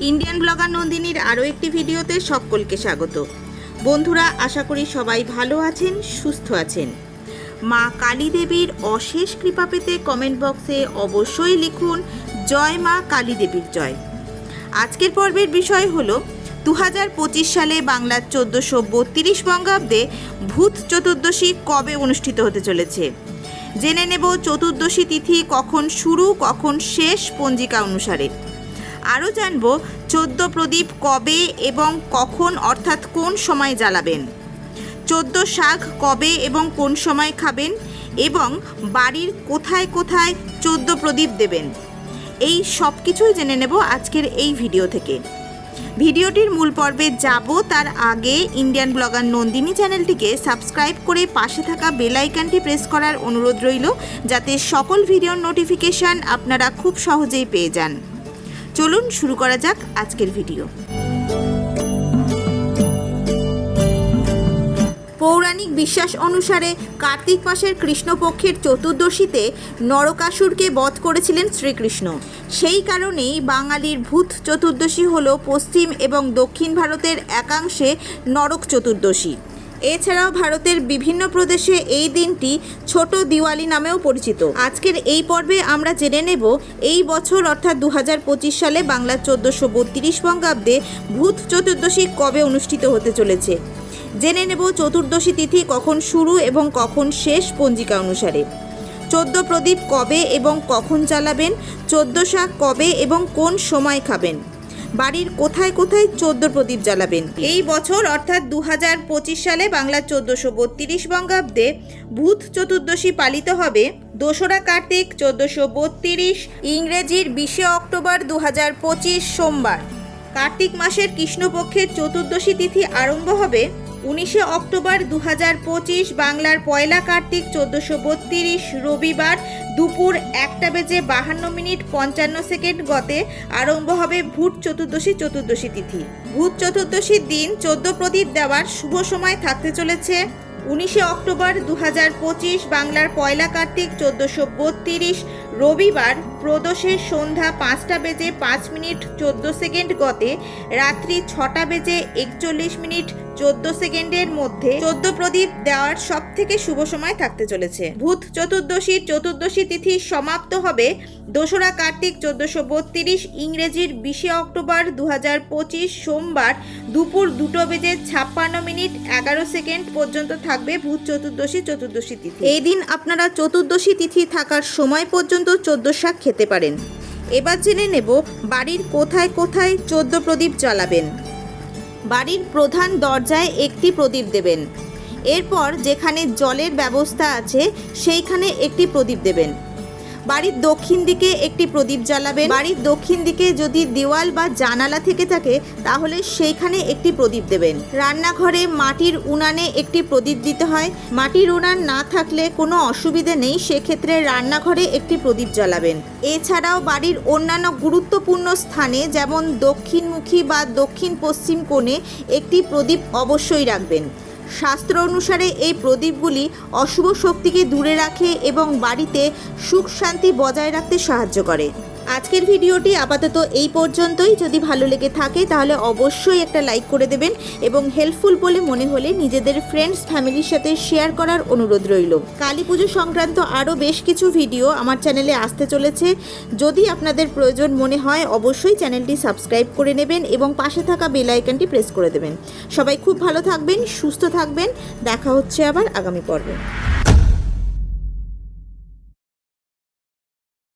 Indian blogger নন্দিনীর আরও একটি ভিডিওতে সকলকে স্বাগত। বন্ধুরা, আশা করি সবাই ভালো আছেন, সুস্থ আছেন। মা কালী দেবীর অশেষ কৃপা পেতে কমেন্ট বক্সে অবশ্যই লিখুন, জয় মা কালী দেবীর জয়। আজকের পর্বের বিষয় হলো দু সালে বাংলার চোদ্দোশো বত্রিশ বঙ্গাব্দে ভূত চতুর্দশী কবে অনুষ্ঠিত হতে চলেছে? জেনে নেব চতুর্দশী তিথি কখন শুরু, কখন শেষ পঞ্জিকা অনুসারে। আরও জানব চোদ্দ প্রদীপ কবে এবং কখন, অর্থাৎ কোন সময় জ্বালাবেন। চোদ্দ শাক কবে এবং কোন সময় খাবেন এবং বাড়ির কোথায় কোথায় চোদ্দ প্রদীপ দেবেন। এই সব কিছুই জেনে নেব আজকের এই ভিডিও থেকে। ভিডিওটির মূল পর্বে যাব তার আগে ইন্ডিয়ান ব্লগার নন্দিনী চ্যানেলটিকে সাবস্ক্রাইব করে পাশে থাকা বেল আইকনটি প্রেস করার অনুরোধ রইল, যাতে সকল ভিডিওর নোটিফিকেশান আপনারা খুব সহজেই পেয়ে যান। চলুন শুরু করা যাক আজকের ভিডিও। পৌরাণিক বিশ্বাস অনুসারে কার্তিক মাসের কৃষ্ণপক্ষের চতুর্দশীতে নরকাসুরকে বধ করেছিলেন শ্রীকৃষ্ণ। সেই কারণেই বাঙালির ভূত চতুর্দশী হল পশ্চিম এবং দক্ষিণ ভারতের একাংশে নরক চতুর্দশী। এছাড়াও ভারতের বিভিন্ন প্রদেশে এই দিনটি ছোট দিওয়ালি নামেও পরিচিত। আজকের এই পর্বে আমরা জেনে নেব এই বছর অর্থাৎ দু হাজার পঁচিশ সালে বাংলার চোদ্দোশো বত্রিশ বঙ্গাব্দে ভূত চতুর্দশী কবে অনুষ্ঠিত হতে চলেছে। জেনে নেব চতুর্দশী তিথি কখন শুরু এবং কখন শেষ পঞ্জিকা অনুসারে। চোদ্দ প্রদীপ কবে এবং কখন চালাবেন চোদ্দ শাক কবে এবং কোন সময় খাবেন? বাড়ির কোথায় কোথায় চোদ্দ প্রদীপ জ্বালাবেন? এই বছর অর্থাৎ দু হাজার পঁচিশ সালে বাংলা চোদ্দশো বত্রিশ বঙ্গাব্দে ভূত চতুর্দশী পালিত হবে। দোসরা কার্তিক চোদ্দশো বত্রিশ, ইংরেজির বিশে অক্টোবর দু হাজার পঁচিশ সোমবার। কার্তিক মাসের কৃষ্ণপক্ষের চতুর্দশী তিথি আরম্ভ হবে উনিশে অক্টোবর দু পঁচিশ বাংলার পয়লা কার্তিক চোদ্দোশো বত্রিশ রবিবার দুপুর একটা বেজে বাহান্ন মিনিট পঞ্চান্ন সেকেন্ড গতে আরম্ভ হবে ভূত চতুর্দশী চতুর্দশী তিথি। ভূত চতুর্দশীর দিন চোদ্দ প্রদীপ দেওয়ার শুভ সময় থাকতে চলেছে। উনিশে অক্টোবর দু বাংলার পয়লা কার্তিক চোদ্দোশো বত্রিশ রবিবার প্রদোষের সন্ধ্যা পাঁচটা বেজে পাঁচ মিনিট চোদ্দ সেকেন্ড গতে, রাত্রি ছটা বেজে একচল্লিশ মিনিট চোদ্দ সেকেন্ডের মধ্যে চোদ্দ প্রদীপ দেওয়ার সব থেকে শুভ সময় থাকতে চলেছে। ভূত চতুর্দশীর চতুর্দশী তিথি সমাপ্ত হবে। দোসরা কার্তিক চোদ্দশো বত্রিশ ইংরেজির বিশে অক্টোবর দু পঁচিশ সোমবার দুপুর দুটো বেজে ছাপ্পান্ন মিনিট এগারো সেকেন্ড পর্যন্ত থাকবে ভূত চতুর্দশী চতুর্দশী তিথি। এই দিন আপনারা চতুর্দশী তিথি থাকার সময় পর্যন্ত চোদ্দ শাক খেতে পারেন। এবার জেনে নেব বাড়ির কোথায় কোথায় চোদ্দ প্রদীপ জ্বালাবেন। বাড়ির প্রধান দরজায় একটি প্রদীপ দেবেন। এরপর যেখানে জলের ব্যবস্থা আছে, সেইখানে একটি প্রদীপ দেবেন। বাড়ির দক্ষিণ দিকে একটি প্রদীপ জ্বালাবেন। বাড়ির দক্ষিণ দিকে যদি দেওয়াল বা জানালা থেকে থাকে, তাহলে সেইখানে একটি প্রদীপ দেবেন। রান্নাঘরে মাটির উনানে একটি প্রদীপ দিতে হয়। মাটির উনান না থাকলে কোনো অসুবিধে নেই, সেক্ষেত্রে রান্নাঘরে একটি প্রদীপ জ্বালাবেন। এছাড়াও বাড়ির অন্যান্য গুরুত্বপূর্ণ স্থানে যেমন দক্ষিণমুখী বা দক্ষিণ পশ্চিম কোণে একটি প্রদীপ অবশ্যই রাখবেন। শাস্ত্র অনুসারে এই প্রদীপগুলি অশুভ শক্তিকে দূরে রাখে এবং বাড়িতে সুখ শান্তি বজায় রাখতে সাহায্য করে। আজকের ভিডিওটি আপাতত এই পর্যন্তই। যদি ভালো লেগে থাকে, তাহলে অবশ্যই একটা লাইক করে দেবেন এবং হেল্পফুল বলে মনে হলে নিজেদের ফ্রেন্ডস ফ্যামিলির সাথে শেয়ার করার অনুরোধ রইল। কালী পুজো সংক্রান্ত আরও বেশ কিছু ভিডিও আমার চ্যানেলে আসতে চলেছে। যদি আপনাদের প্রয়োজন মনে হয়, অবশ্যই চ্যানেলটি সাবস্ক্রাইব করে নেবেন এবং পাশে থাকা বেল আইকনটি প্রেস করে দেবেন। সবাই খুব ভালো থাকবেন, সুস্থ থাকবেন। দেখা হচ্ছে আবার আগামী পর্বে।